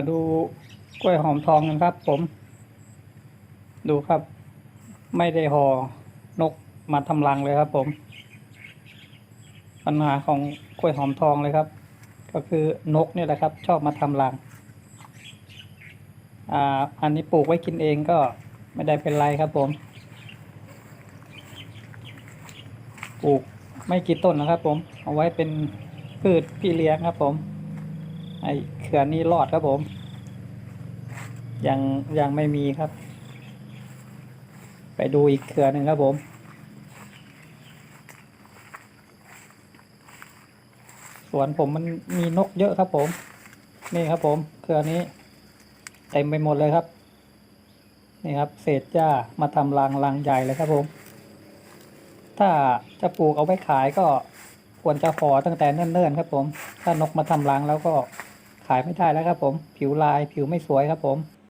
มาดูกล้วยหอมทองกันครับ ผม ดูครับ ไม่ได้ห่อนกมาทำรังเลยครับ ผม ปัญหาของกล้วยหอมทองเลยครับ ก็คือนกเนี่ยแหละครับ ชอบมาทำรัง อ่า อันนี้ปลูกไว้กินเองก็ไม่ได้เป็นไรครับ ผม ปลูกไม่กี่ต้นนะครับ ผม เอาไว้เป็นพืชพี่เลี้ยงครับ ผม ไอเขื่อนนี้รอดครับผม ยังยังไม่มีครับ ไปดูอีกเขื่อนหนึ่งครับผม สวนผมมันมีนกเยอะครับผม นี่ครับผมเขื่อนนี้เต็มไปหมดเลยครับ นี่ครับ เศษหญ้ามาทำรางรางใหญ่เลยครับผม ถ้าจะปลูกเอาไว้ขายก็ควรจะขอตั้งแต่เนิ่นๆครับผม ถ้านกมาทำรังแล้วก็ ขายไม่ได้แล้วครับผม ผิวลายผิวไม่สวยครับผม